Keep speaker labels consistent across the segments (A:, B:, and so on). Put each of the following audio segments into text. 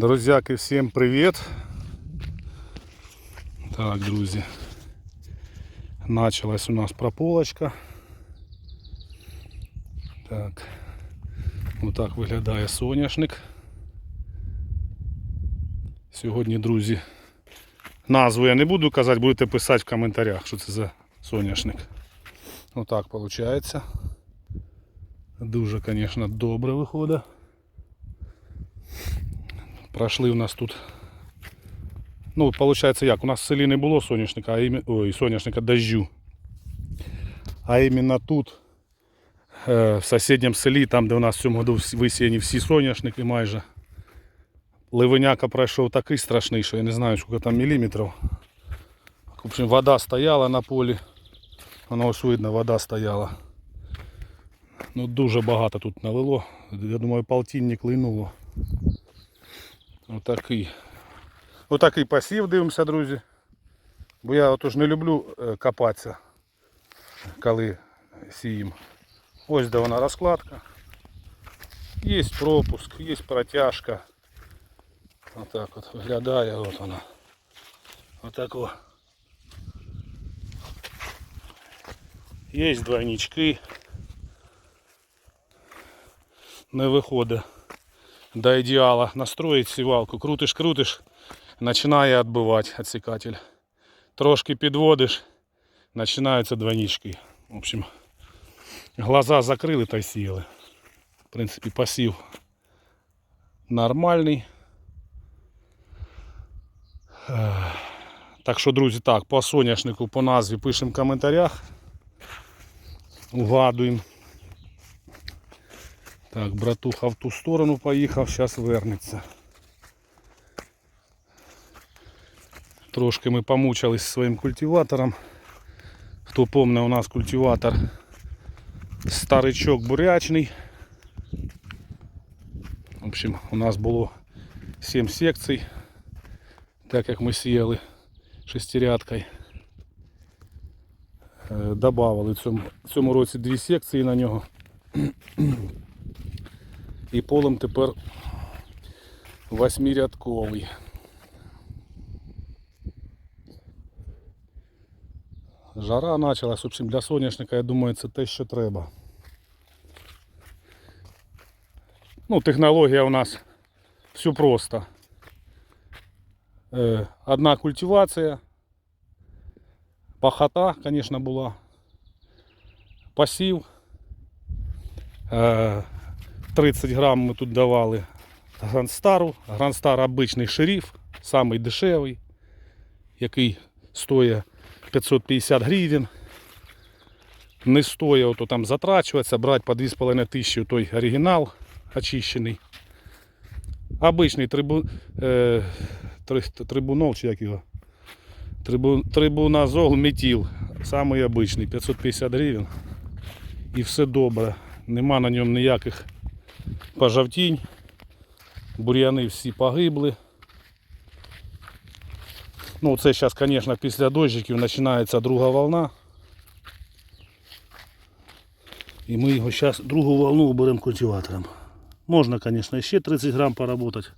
A: Друзяки, всім привіт. Так, друзі. Началась у нас прополочка. Так. Отак виглядає соняшник. Сьогодні, друзі, назву я не буду казати, будете писати в коментарях, що це за соняшник. Отак виходить. Дуже, звісно, добре виходить. Пройшли у нас тут. Ну, виходить як, у нас в селі не було соняшника, а іменно, ой, соняшника дождю. А іменно тут, е, в сусідньому селі, там, де у нас в цьому году висіяні всі соняшники майже. Ливеняка пройшов такий страшний, що я не знаю, скільки там міліметрів. В общем, вода стояла на полі. Воно ось видно, вода стояла. Ну, дуже багато тут налило. Я думаю, полтинник линуло. Отакий. Отакий посів дивимося, друзі. Бо я отож не люблю е, копатися, коли сіємо. Ось де вона розкладка. Є пропуск, є протяжка. Отак от виглядає, от вона. Отак о. Є двойнички. Не виходить До ідеала. Настроїть сівалку, крутиш, крутиш, починає відбивати відсікатель. Трошки підводиш, починаються двойнички. В общем, глаза закрили та й. В принципі, посів нормальний. Так що, друзі, так, по соняшнику, по назві пишемо в коментарях. Угадуємо. Так, братуха в ту сторону поїхав, зараз вернеться. Трошки ми помучились зі своїм культиватором. Хто помне, у нас культиватор старичок бурячний. В общем, у нас було 7 секцій, так як ми сіяли шестирядкою. Е, Добавили в цьому, в цьому році дві секції на нього. І полем тепер восьмирядковий. Жара почалась, в общем, для соняшника, я думаю, це те, що треба. Ну, технологія у нас все просто. Е, Одна культивація, пахота, звісно, була, посів. Е, 30 грам ми тут давали Грандстару. Грандстар обичний шериф, самий дешевий, який стоїть 550 гривень. Не стоїть ото там затрачуватися, брати по 2,5 тисячі той оригінал очищений. Обичний трибу, е, три, трибунол чи як його? Трибу, трибуназол метіл. Самий обичний, 550 гривень. І все добре. Нема на ньому ніяких пожовтінь. Бур'яни всі погибли. Ну це зараз, звісно, після дощиків починається друга волна. І ми його зараз другу волну беремо культиватором. Можна, звісно, ще 30 грам поработати,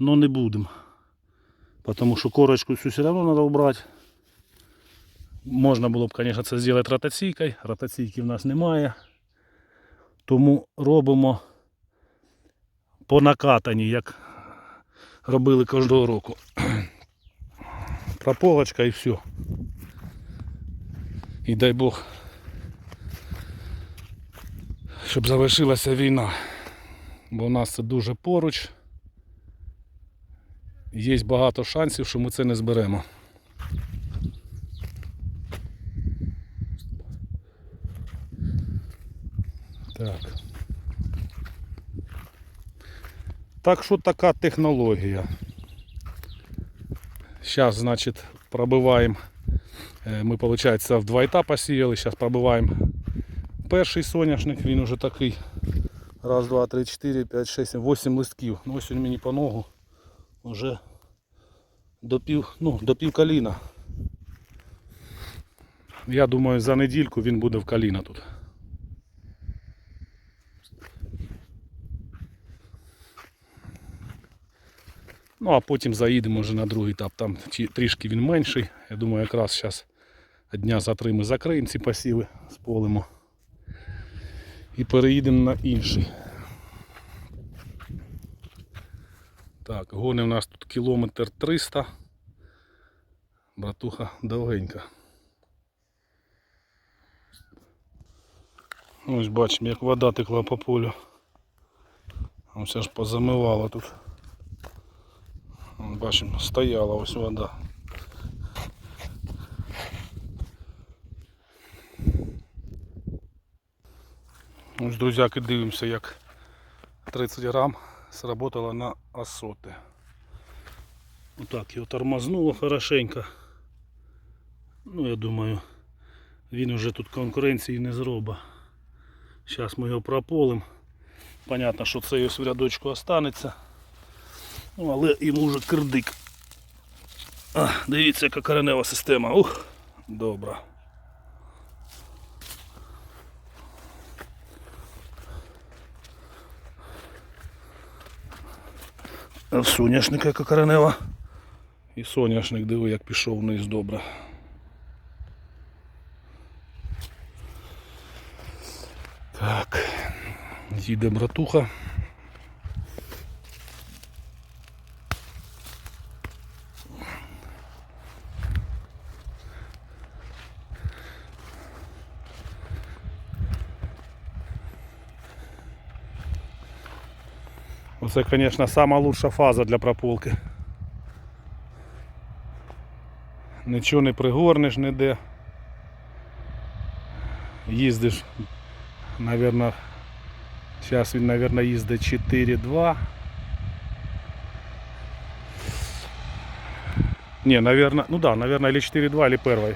A: але не будемо. Тому що корочку всю все одно треба вбрати. Можна було б, звісно, це зробити ротаційкою. Ротаційки в нас немає. Тому робимо по накатанні, як робили кожного року. Прополочка і все. І дай Бог, щоб завершилася війна. Бо у нас це дуже поруч. Є багато шансів, що ми це не зберемо. Так. Так що така технологія. Зараз, значить, пробиваємо. е, Ми, виходить, в два етапи сіяли. Зараз пробиваємо перший соняшник, він уже такий. Раз, два, три, чотири, п'ять, шість, сім, вісім листків. Ну ось він мені по ногу вже до пів, ну, до пів коліна. Я думаю, за недільку він буде в коліна тут. Ну а потім заїдемо вже на другий етап. Там трішки він менший. Я думаю, якраз зараз дня за три ми закриємо ці посіви, сполимо. І переїдемо на інший. Так, гони у нас тут кілометр 300. Братуха довгенька. Ось бачимо, як вода текла по полю. Ось аж позамивало тут. Бачимо, стояла ось вода. Ось, друзяки, дивимося, як 30 грам сработало на асоти. Отак його тормознуло хорошенько. Ну, я думаю, він уже тут конкуренції не зробить. Зараз ми його прополим. Понятно, що це ось в рядочку останеться. Ну, але йому вже кирдик. А, дивіться, яка коренева система. Ух, добра. А соняшник яка коренева. І соняшник, диви, як пішов вниз добре. Так, їде братуха. Оце, звісно, сама лучша фаза для прополки. Нічого не пригорнеш ніде. Їздиш, наверное, зараз він, наверное, їздить 4-2. Не, наверное, ну да, наверное, или 4-2, или первый.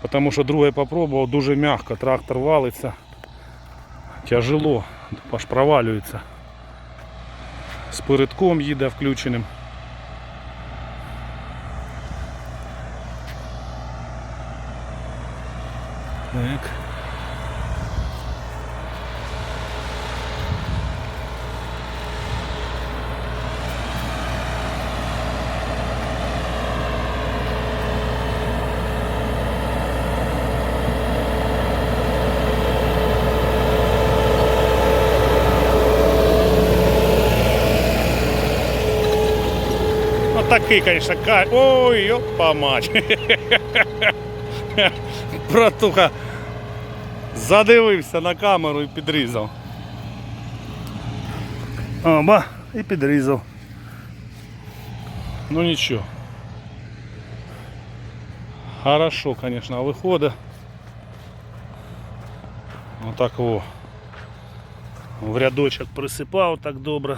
A: Потому що другий попробував, дуже м'яко, трактор валиться. Тяжело, аж провалюється. З передком їде включеним. Так. такий, конечно, кай. Ой, ёпа мать. Братуха задивився на камеру і підрізав. Оба, і підрізав. Ну нічого. Хорошо, конечно, виходить. Отак о. В рядочок присипав так добре.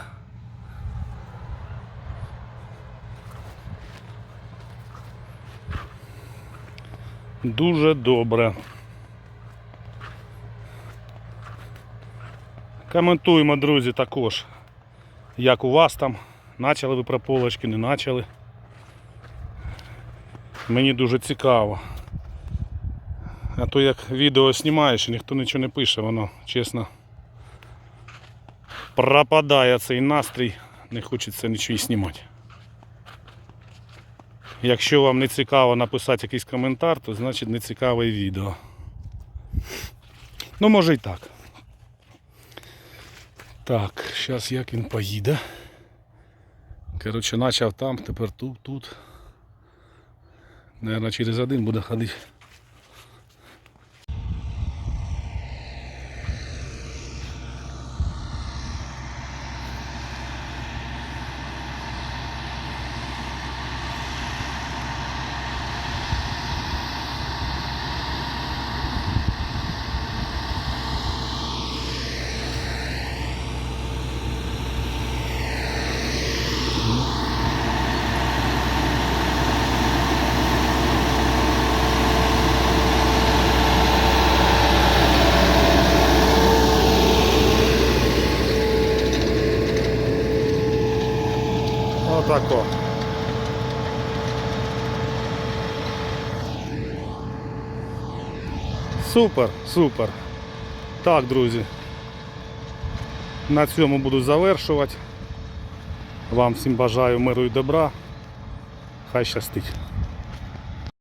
A: Дуже добре. Коментуємо, друзі, також, як у вас там. Начали ви прополочки, не начали. Мені дуже цікаво. А то як відео знімаєш і ніхто нічого не пише, воно чесно пропадає цей настрій, не хочеться нічого і знімати. Якщо вам не цікаво написати якийсь коментар, то значить не цікаве відео. Ну, може і так. Так, зараз як він поїде. Коротше, почав там, тепер тут, тут. Наверно, через один буде ходити. Отако. Супер, супер. Так, друзі. На цьому буду завершувати. Вам всім бажаю миру і добра. Хай щастить.